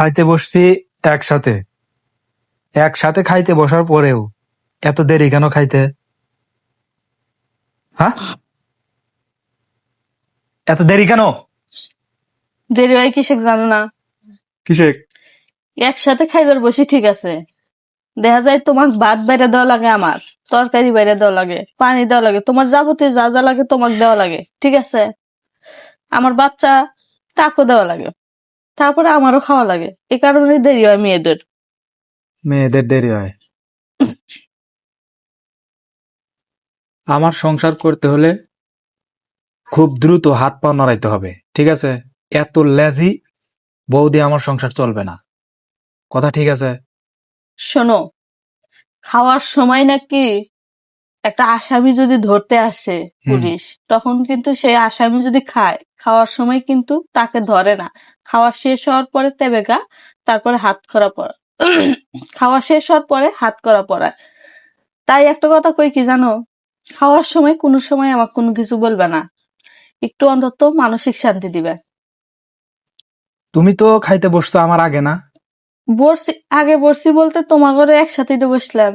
খাইতে বসছি একসাথে। একসাথে খাইতে বসার পরেও এত দেরি কেন খাইতে? হ্যাঁ? এত দেরি কেন? দেরি হয় কিসে জানো না? কিসে একসাথে খাইবার বসি ঠিক আছে। দেখা যায় তোমার ভাত বাইরে দেওয়া লাগে আমার তরকারি বাইরে দেওয়া লাগে পানি দেওয়া লাগে তোমার যাবতীয় যা যা লাগে তোমার দেওয়া লাগে ঠিক আছে? আমার বাচ্চা তাকেও দেওয়া লাগে। তারপরে আমারও খাওয়া লাগে। এই কারণে দেরি হয় মেয়েদের। মেয়েদের দেরি হয়। আমার সংসার করতে হলে খুব দ্রুত হাত পা নড়াইতে হবে ঠিক আছে? এত লেজি বৌদি আমার সংসার চলবে না। কথা ঠিক আছে? শোনো খাওয়ার সময় নাকি একটা আসামি যদি ধরতে আসে পুলিশ তখন কিন্তু সেই আসামি যদি খায় খাওয়ার সময় কিন্তু তাকে ধরে না। খাওয়া শেষ হওয়ার পরে তেবেগা তারপরে হাত করা পড়া খাওয়া শেষ হওয়ার পরে হাত করা পড়ায় তাই একটা কথা কই কি জানো? খাওয়ার সময় কোনো সময় আমার কোনো কিছু বলবে না। একটু অন্তত মানসিক শান্তি দিবে। তুমি তো খাইতে বসতো আমার আগে না? বসছি আগে বসছি বলতে তোমার ঘরে একসাথেই তো বসলাম।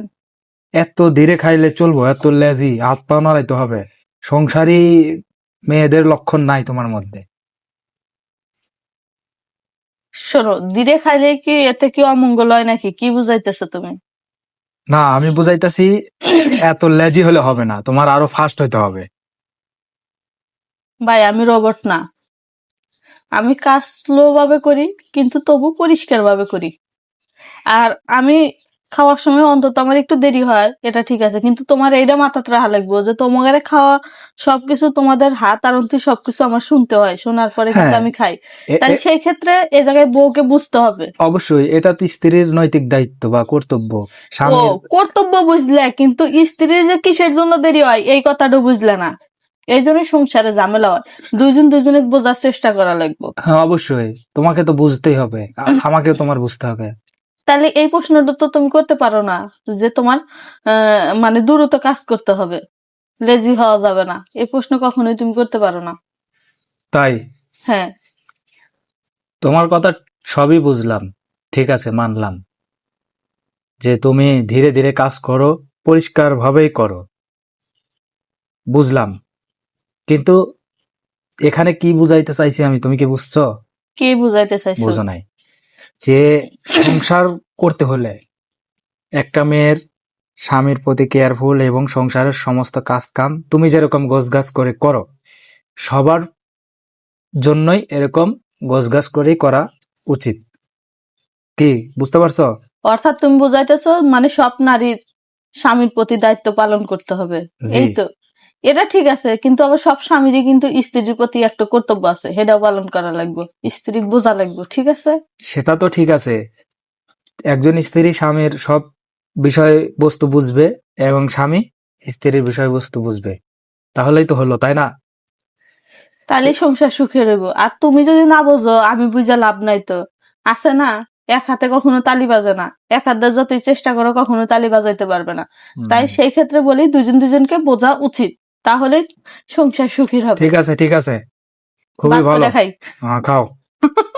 এত ধীরে খাইলে চলবো এত লেজি হাত পা নড়াইতে হবে। সংসারী মেয়েদের লক্ষণ নাই তোমার মধ্যে? শোনো ধীরে খাইলে কি এতে কি অমঙ্গল হয় নাকি? কি বুঝাইতেছো তুমি? না আমি বুঝাইতাছি এত লেজি হলে হবে না তোমার আরও ফাস্ট হইতে হবে। ভাই আমি রোবট না। আমি কাজ স্লো ভাবে করি কিন্তু তবু পরিষ্কার ভাবে করি। আর আমি খাওয়ার সময় অন্তত আমার একটু দেরি হয় এটা ঠিক আছে। কিন্তু তোমার এইটা মাথাতে রাখা লাগবে যে তোমাদের খাওয়া সবকিছু তোমাদের হাত আর অন্তি সবকিছু আমার শুনতে হয় শোনার পরে কিন্তু হ্যাঁ। আমি খাই। এ- তাহলে সেই ক্ষেত্রে এই জায়গায় বউকে বুঝতে হবে। অবশ্যই এটা তো স্ত্রীর নৈতিক দায়িত্ব বা কর্তব্য। ও কর্তব্য বুঝলে কিন্তু স্ত্রীর যে কিসের জন্য দেরি হয় এই কথাটা বুঝলে না। এই জন্য সংসারে ঝামেলা হয়। দুইজন দুজনে বোঝার চেষ্টা করা লাগবে। হ্যাঁ অবশ্যই। তোমাকে তো বুঝতেই হবে। আমাকেও তোমার বুঝতে হবে। তাহলে এই প্রশ্নটা তো তুমি করতে পারো না যে তোমার আহ, মানে দ্রুত কাজ করতে হবে। লেজি হওয়া যাবে না। এই প্রশ্ন কখনোই তুমি করতে পারো না। তাই? হ্যাঁ। তোমার কথা সবই বুঝলাম। ঠিক আছে মানলাম। যে তুমি ধীরে ধীরে কাজ করো পরিষ্কার ভাবেই করো। বুঝলাম। কিন্তু এখানে কি বুঝাইতে চাইছি আমি? তুমি কি বুঝছ? কি বুঝাইতে চাইছো? বোঝো নাই। যে সংসার করতে হলে একটা মেয়ের স্বামীর প্রতি কেয়ারফুল এবং সংসারের সমস্ত কাজ কাম তুমি যেরকম গোছগাছ করে করো সবার জন্যই এরকম গোছগাছ করেই করা উচিত। কি বুঝতে পারছ? অর্থাৎ তুমি বুঝাইতেছো মানে সব নারীর স্বামীর প্রতি দায়িত্ব পালন করতে হবে। এই তো। এটা ঠিক আছে কিন্তু আবার সব স্বামীরই কিন্তু স্ত্রীর প্রতি একটা কর্তব্য আছে সেটাও পালন করা লাগবে স্ত্রী বোঝা লাগবে ঠিক আছে? সেটা তো ঠিক আছে। একজন স্ত্রী স্বামীর সব বিষয় বস্তু বুঝবে এবং স্বামী স্ত্রীর বিষয়বস্তু বুঝবে। তাহলেই তো হলো তাই না? তাহলে সংসার সুখে রইব। আর তুমি যদি না বোঝো আমি বুঝে লাভ নাই তো। আছে না? এক হাতে কখনো তালি বাজে না। এক হাতে যতই চেষ্টা করো কখনো তালি বাজাইতে পারবে না। তাই সেই ক্ষেত্রে বলি দুজন দুজনকে বোঝা উচিত। তাহলে সংসার সুখী হবে। ঠিক আছে ঠিক আছে। খুবই ভালো। খাই। হ্যাঁ খাও।